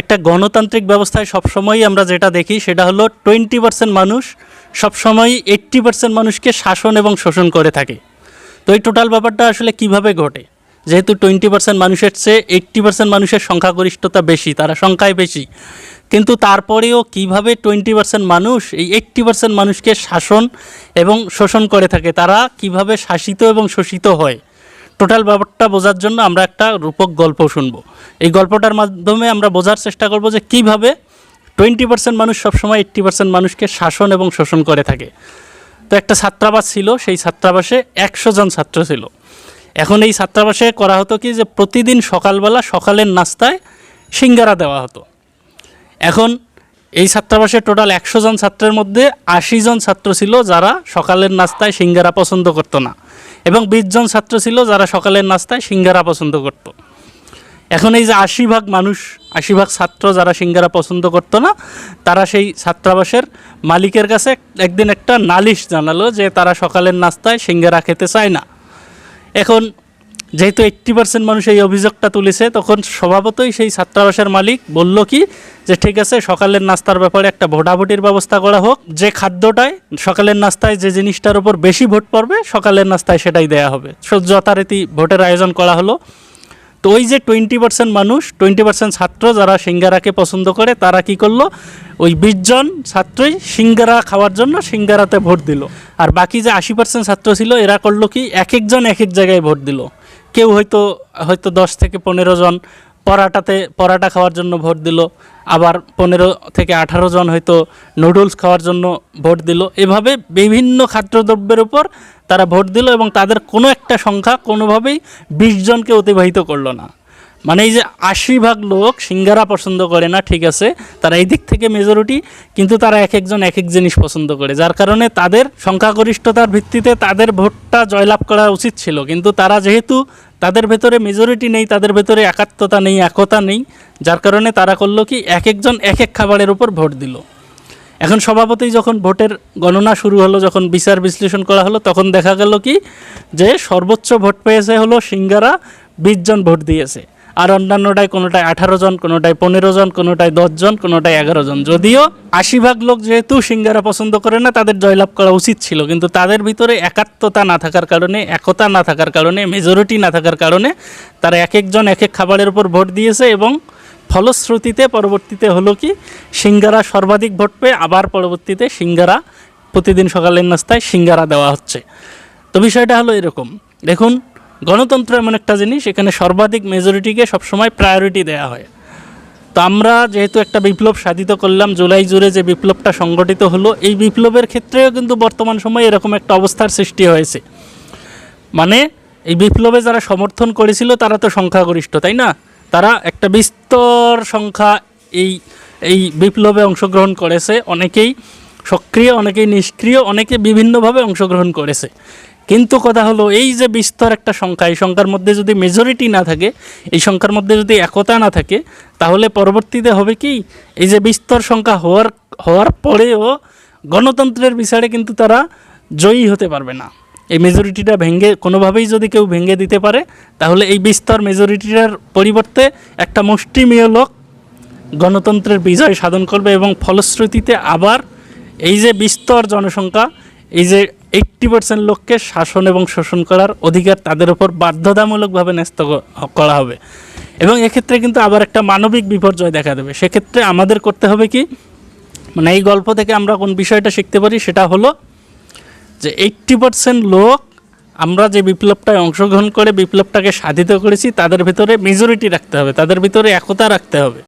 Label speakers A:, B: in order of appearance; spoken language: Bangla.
A: একটা গণতান্ত্রিক ব্যবস্থায় সবসময়ই আমরা যেটা দেখি সেটা হলো টোয়েন্টি পার্সেন্ট মানুষ সবসময়ই এইট্টি পার্সেন্ট মানুষকে শাসন এবং শোষণ করে থাকে। তো এই টোটাল ব্যাপারটা আসলে কীভাবে ঘটে? যেহেতু টোয়েন্টি পার্সেন্ট মানুষের চেয়ে এইট্টি পার্সেন্ট মানুষের সংখ্যাগরিষ্ঠতা বেশি, তারা সংখ্যায় বেশি। কিন্তু তারপরেও কীভাবে টোয়েন্টি পার্সেন্ট মানুষ এই এইট্টি পার্সেন্ট মানুষকে শাসন এবং শোষণ করে থাকে, তারা কীভাবে শাসিত এবং শোষিত হয়? টোটাল ব্যাপারটা বোঝার জন্য আমরা একটা রূপক গল্প শুনব। এই গল্পটার মাধ্যমে আমরা বোঝার চেষ্টা করব যে কীভাবে টোয়েন্টি পার্সেন্ট মানুষ সবসময় এইট্টি পার্সেন্ট মানুষকে শাসন এবং শোষণ করে থাকে। তো একটা ছাত্রাবাস ছিল, সেই ছাত্রাবাসে একশো জন ছাত্র ছিল। এখন এই ছাত্রাবাসে করা হতো কি যে প্রতিদিন সকালবেলা সকালের নাস্তায় সিঙ্গারা দেওয়া হতো। এখন এই ছাত্রাবাসে টোটাল একশো জন ছাত্রের মধ্যে আশি জন ছাত্র ছিল যারা সকালের নাস্তায় সিঙ্গারা পছন্দ করতো না। এবং বিশজন ছাত্র ছিল যারা সকালের নাস্তায় সিঙ্গারা পছন্দ করত। এখন এই যে আশি ভাগ মানুষ, আশি ভাগ ছাত্র যারা সিঙ্গারা পছন্দ করতো না, তারা সেই ছাত্রাবাসের মালিকের কাছে একদিন একটা নালিশ জানালো যে তারা সকালের নাস্তায় সিঙ্গারা খেতে চায় না এখন যেহেতু এইট্টি পার্সেন্ট মানুষ এই অভিযোগটা তুলেছে, তখন স্বভাবতই সেই ছাত্রাবাসের মালিক বলল কি, যে ঠিক আছে, সকালের নাস্তার ব্যাপারে একটা ভোটাভুটির ব্যবস্থা করা হোক। যে খাদ্যটায় সকালের নাস্তায় যে জিনিসটার উপর বেশি ভোট পড়বে, সকালের নাস্তায় সেটাই দেয়া হবে। যথারীতি ভোটের আয়োজন করা হলো। তো ওই যে টোয়েন্টি পার্সেন্ট মানুষ টোয়েন্টি পার্সেন্ট ছাত্র যারা সিঙ্গারাকে পছন্দ করে, তারা কি করল? ওই বিশ জন ছাত্রই সিঙ্গারা খাওয়ার জন্য সিঙ্গারাতে ভোট দিল। আর বাকি যে আশি পার্সেন্ট ছাত্র ছিল, এরা করল কি এক একজন এক এক জায়গায় ভোট দিল। কেউ হয়তো হয়তো দশ থেকে পনেরো জন পরাটাতে, পরাটা খাওয়ার জন্য ভোট দিল, আবার পনেরো থেকে আঠারো জন হয়তো নুডলস খাওয়ার জন্য ভোট দিল। এভাবে বিভিন্ন খাদ্যদ্রব্যের উপর তারা ভোট দিল এবং তাদের কোনো একটা সংখ্যা কোনোভাবেই বিশ জনকে অতিবাহিত করল না। মানে এই যে আশি ভাগ লোক সিঙ্গারা পছন্দ করে না, ঠিক আছে, তারা এই দিক থেকে মেজরিটি কিন্তু তারা এক একজন এক এক জিনিস পছন্দ করে, যার কারণে তাদের সংখ্যাগরিষ্ঠতার ভিত্তিতে তাদের ভোটটা জয়লাভ করা উচিত ছিল, কিন্তু তারা যেহেতু তাদের ভেতরে মেজরিটি নেই, তাদের ভেতরে একাত্মতা নেই, একতা নেই, যার কারণে তারা করল কি, এক একজন এক এক খাবারের উপর ভোট দিল। এখন স্বভাবতই যখন ভোটের গণনা শুরু হলো, যখন বিচার বিশ্লেষণ করা হলো, তখন দেখা গেল কি, যে সর্বোচ্চ ভোট পেয়েছে হলো সিঙ্গারা, বিশ জন ভোট দিয়েছে। আর অন্যান্যটায় কোনোটায় আঠারো জন, কোনোটায় পনেরো জন, কোনোটায় দশ জন, কোনোটায় এগারো জন। যদিও আশি ভাগ লোক যেহেতু সিঙ্গারা পছন্দ করে না, তাদের জয়লাভ করা উচিত ছিল। কিন্তু তাদের ভিতরে একাত্মতা না থাকার কারণে, একতা না থাকার কারণে মেজরিটি না থাকার কারণে তারা এক একজন এক এক খাবারের উপর ভোট দিয়েছে এবং ফলশ্রুতিতে পরবর্তীতে হলো কি, সিঙ্গারা সর্বাধিক ভোট পেয়ে আবার পরবর্তীতে সিঙ্গারা প্রতিদিন সকালের নাস্তায় সিঙ্গারা দেওয়া হচ্ছে। তো বিষয়টা হলো এরকম। দেখুন গণতন্ত্র এমন একটা জিনিস, এখানে সর্বাধিক মেজরিটিকে সবসময় প্রায়োরিটি দেওয়া হয়। তো আমরা যেহেতু একটা বিপ্লব সাধিত করলাম, জুলাই জুড়ে যে বিপ্লবটা সংগঠিত হলো, এই বিপ্লবের ক্ষেত্রেও কিন্তু বর্তমান সময়ে এরকম একটা অবস্থার সৃষ্টি হয়েছে। মানে এই বিপ্লবে যারা সমর্থন করেছিল, তারা তো সংখ্যাগরিষ্ঠ, তাই না? তারা একটা বিস্তর সংখ্যা এই এই বিপ্লবে অংশগ্রহণ করেছে। অনেকেই সক্রিয়, অনেকেই নিষ্ক্রিয়, অনেকে বিভিন্নভাবে অংশগ্রহণ করেছে। কিন্তু কথা হলো, এই যে বিস্তর একটা সংখ্যা, এই সংখ্যার মধ্যে যদি মেজরিটি না থাকে, এই সংখ্যার মধ্যে যদি একতা না থাকে, তাহলে পরবর্তীতে হবে কি? এই যে বিস্তর সংখ্যা হওয়ার হওয়ার পরেও গণতন্ত্রের বিচারে কিন্তু তারা জয়ী হতে পারবে না। এই মেজরিটিটা ভেঙে, কোনোভাবেই যদি কেউ ভেঙে দিতে পারে, তাহলে এই বিস্তর মেজরিটিটার পরিবর্তে একটা মুষ্টিমেয় লোক গণতন্ত্রের বিজয় সাধন করবে এবং ফলশ্রুতিতে আবার এই যে বিস্তর জনসংখ্যা এই যে এইট্টি পার্সেন্ট লোককে শাসন এবং শোষণ করার অধিকার তাদের উপর বাধ্যতামূলকভাবে ন্যস্ত করা হবে। এবং এক্ষেত্রে কিন্তু আবার একটা মানবিক বিপর্যয় দেখা দেবে। সেক্ষেত্রে আমাদের করতে হবে কি? মানে এই গল্প থেকে আমরা কোন বিষয়টা শিখতে পারি সেটা হলো যে এইট্টি পার্সেন্ট লোক আমরা যে বিপ্লবটায় অংশগ্রহণ করে বিপ্লবটাকে সাধিত করেছি, তাদের ভিতরে মেজরিটি রাখতে হবে। তাদের ভিতরে একতা রাখতে হবে।